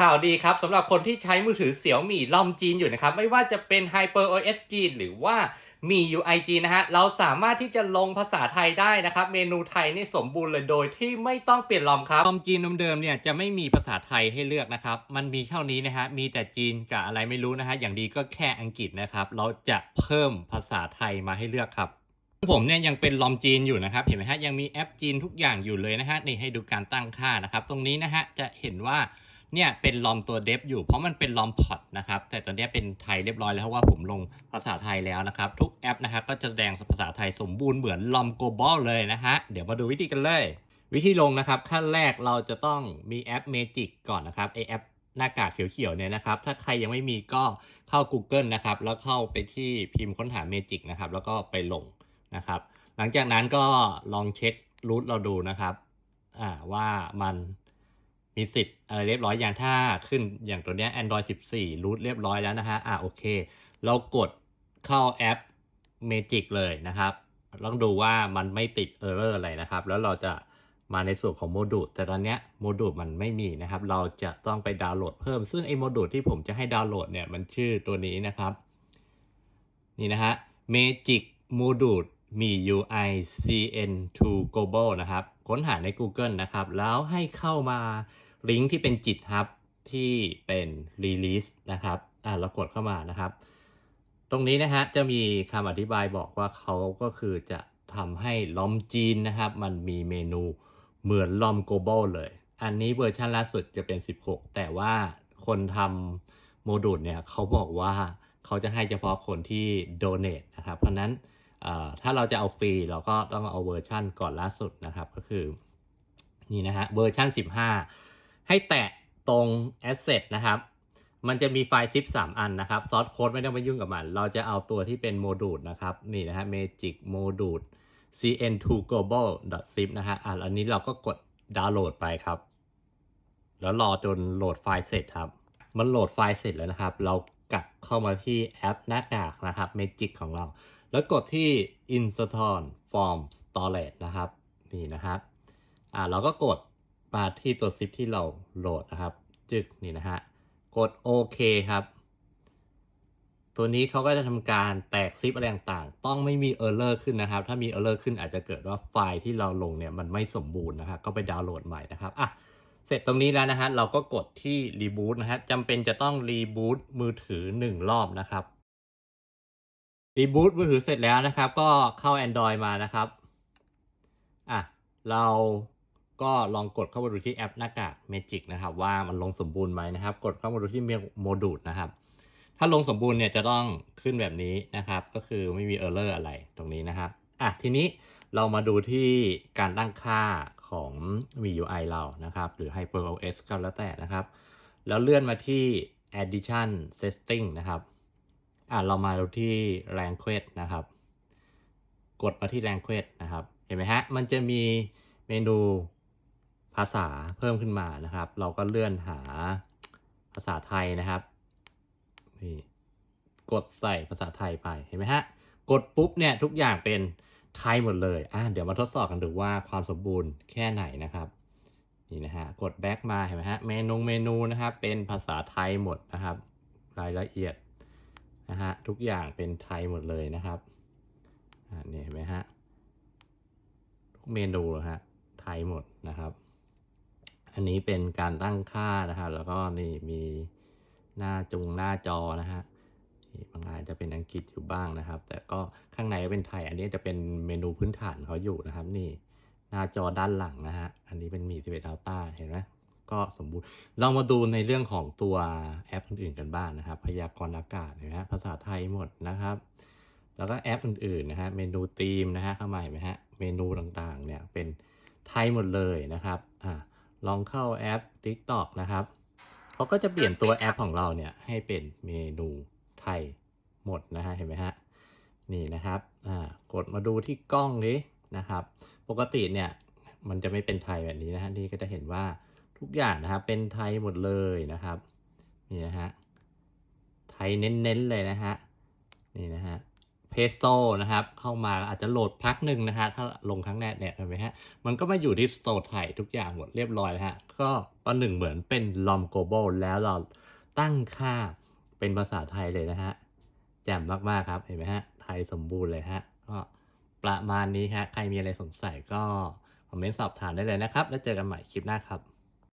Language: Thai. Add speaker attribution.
Speaker 1: ข่าวดีครับสำหรับคนที่ใช้มือถือเสี่ยวมี่ลอมจีนอยู่นะครับ ไม่ว่าจะเป็น Hyper OS จีนหรือว่ามี UI จีนนะฮะ เราสามารถที่จะลงภาษาไทยได้นะครับ เมนูไทยนี่สมบูรณ์เลยโดยที่ไม่ต้องเปลี่ยนลอมครับลอมจีนเดิมเนี่ยจะไม่มีภาษาไทยให้เลือกนะครับ มันมีเท่านี้นะฮะ มีแต่จีนกับอะไรไม่รู้นะฮะ อย่างดีก็แค่อังกฤษนะครับ เราจะเพิ่มภาษาไทยมาให้เลือกครับผมเนี่ยยังเป็นลอมจีนอยู่นะครับ เห็นไหมฮะยังมีแอปจีนทุกอย่างอยู่เลยนะฮะนี่ให้ดูการตั้งค่านะครับ ตรงนี้นะฮะจะเห็นว่า เนี่ยเป็นลอมตัวเดฟอยู่เพราะมันเป็นลอมพอดนะครับแต่ตอนนี้เป็นไทยเรียบร้อยแล้วเพราะว่าผมลงภาษาไทยแล้วนะครับ ทุกแอปนะครับก็จะแสดงภาษาไทยสมบูรณ์เหมือนลอมโกลบอลเลยนะฮะเดี๋ยวมาดูวิธีกันเลย วิธีลงนะครับ ขั้นแรกเราจะต้องมีแอป Magic ก่อนนะครับไอแอปหน้ากากเขียวๆเนี่ยนะครับ ถ้าใครยังไม่มีก็เข้า Google นะครับ แล้วเข้าไปที่พิมพ์ค้นหา Magic นะครับ แล้วก็ไปลงนะครับ หลังจากนั้นก็ลองเช็ครูทเราดูนะครับ อ่าว่ามัน มีสิทธิ์อะไรเรียบร้อยอย่างถ้าขึ้นอย่างตัวเนี้ย Android 14รูทเรียบร้อยแล้วนะฮะอ่าโอเค เรากดเข้าแอป Magic เลยนะครับต้องดูว่ามันไม่ติดเออร์เรอร์อะไรนะครับ แล้วเราจะมาในส่วนของโมดูลแต่ตอนเนี้ยโมดูลมันไม่มีนะครับ เราจะต้องไปดาวน์โหลดเพิ่ม ซึ่งไอ้โมดูลที่ผมจะให้ดาวน์โหลดเนี่ยมันชื่อตัวนี้นะครับ นี่นะฮะ Magic Module มี UI CN2 Global นะครับ ค้นหาใน Google นะครับ แล้วให้เข้ามา ลิงก์ที่เป็นจิตฮับที่เป็น Release นะครับอ่าเรากดเข้ามานะครับ ตรงนี้นะฮะจะมีคำอธิบายบอกว่าเขาก็คือจะทำให้ลอมจีนนะครับ มันมีเมนูเหมือนลอม global เลย อันนี้เวอร์ชันล่าสุดจะเป็น 16 แต่ว่าคนทำโมดูลเนี่ยเขาบอกว่าเขาจะให้เฉพาะคนที่ donate นะครับ เพราะนั้นถ้าเราจะเอาฟรีเราก็ต้องเอาเวอร์ชันก่อนล่าสุดนะครับ ก็คือนี่นะฮะเวอร์ชัน15 ให้แตะตรง asset นะครับ มันจะมีไฟล์ซิป3อันนะครับซอสโค้ดไม่ต้องไปยุ่งกับมัน เราจะเอาตัวที่เป็นโมดูลนะครับ นี่นะฮะ magic module cn2 global zip นะฮะอะอันนี้เราก็กดดาวน์โหลดไปครับ แล้วรอจนโหลดไฟล์เสร็จครับ มันโหลดไฟล์เสร็จแล้วนะครับ เรากลับเข้ามาที่แอปหน้ากากนะครับ magic ของเรา แล้วกดที่ install from storage นะครับ นี่นะครับอ่าเราก็กด มาที่ตัวซิปที่เราโหลดนะครับ จึกนี่นะฮะ กดโอเคครับ ตัวนี้เขาก็จะทำการแตกซิปอะไรต่างๆ ต้องไม่มีเออร์เลอร์ขึ้นนะครับ ถ้ามีเออร์เลอร์ขึ้นอาจจะเกิดว่าไฟล์ที่เราลงเนี่ยมันไม่สมบูรณ์นะครับก็ไปดาวน์โหลดใหม่นะครับอะเสร็จตรงนี้แล้วนะฮะเราก็กดที่รีบูตนะฮะจำเป็นจะต้องรีบูตมือถือหนึ่งรอบนะครับรีบูตมือถือเสร็จแล้วนะครับ ก็เข้า Android มานะครับอะเรา ก็ลองกดเข้ามาดูที่แอปหน้ากาก Magic นะครับว่ามันลงสมบูรณ์ไหมนะครับ กดเข้ามาดูที่โมดูลนะครับ ถ้าลงสมบูรณ์เนี่ยจะต้องขึ้นแบบนี้นะครับ ก็คือไม่มีเออร์เลอร์อะไรตรงนี้นะครับอะทีนี้เรามาดูที่การตั้งค่าของ MIUI เรานะครับ หรือ HyperOS ก็แล้วแต่นะครับ แล้วเลื่อนมาที่ Addition Setting นะครับอะเรามาดูที่ Language นะครับ กดมาที่ Language นะครับ เห็นไหมฮะ มันจะมีเมนู ภาษาเพิ่มขึ้นมานะครับ เราก็เลื่อนหาภาษาไทยนะครับนี่กดใส่ภาษาไทยไปเห็นไหมฮะกดปุ๊บเนี่ยทุกอย่างเป็นไทยหมดเลยอะเดี๋ยวมาทดสอบกันดูว่าความสมบูรณ์แค่ไหนนะครับนี่นะฮะกดแบ็กมาเห็นไหมฮะเมนูเมนูนะครับเป็นภาษาไทยหมดนะครับ รายละเอียดนะฮะทุกอย่างเป็นไทยหมดเลยนะครับอ่านี่เห็นไหมฮะทุกเมนูฮะไทยหมดนะครับ อันนี้เป็นการตั้งค่านะครับแล้วก็นี่มีหน้าจงหน้าจอนะฮะบางอันจะเป็นอังกฤษอยู่บ้างนะครับ แต่ก็ข้างในเป็นไทย อันนี้จะเป็นเมนูพื้นฐานเขาอยู่นะครับ นี่หน้าจอด้านหลังนะฮะ อันนี้เป็นมี11 Ultra เห็นไหมก็สมบูรณ์ เรามาดูในเรื่องของตัวแอปอื่นๆกันบ้างนะครับ พยากรณ์อากาศเห็นไหมภาษาไทยหมดนะครับ แล้วก็แอปอื่นๆนะฮะ เมนูธีมนะฮะเข้ามาเห็นไหมฮะ เมนูต่างๆเนี่ยเป็นไทยหมดเลยนะครับ อ่า ลองเข้าแอป TikTok นะครับเขาก็จะเปลี่ยนตัวแอปของเราเนี่ยให้เป็นเมนูไทยหมดนะฮะเห็นไหมฮะนี่นะครับอ่ากดมาดูที่กล้องนี้นะครับ ปกติเนี่ยมันจะไม่เป็นไทยแบบนี้นะฮะนี่ก็จะเห็นว่าทุกอย่างนะครับเป็นไทยหมดเลยนะครับนี่นะฮะไทยเน้นๆเลยนะฮะนี่นะฮะ เพโซนะครับ เข้ามาอาจจะโหลดพักหนึ่งนะฮะ ถ้าลงครั้งแรกเนี่ยเห็นไหมฮะ มันก็มาอยู่ที่สโตร์ไทยทุกอย่างหมดเรียบร้อยแล้วฮะ ก็ประหนึ่งเหมือนเป็นลอมโกโบแล้วเราตั้งค่าเป็นภาษาไทยเลยนะฮะ แจ่มมาก ๆ ครับ เห็นไหมฮะ ไทยสมบูรณ์เลยฮะ ก็ประมาณนี้ฮะ ใครมีอะไรสงสัยก็คอมเมนต์สอบถามได้เลยนะครับ แล้วเจอกันใหม่คลิปหน้าครับ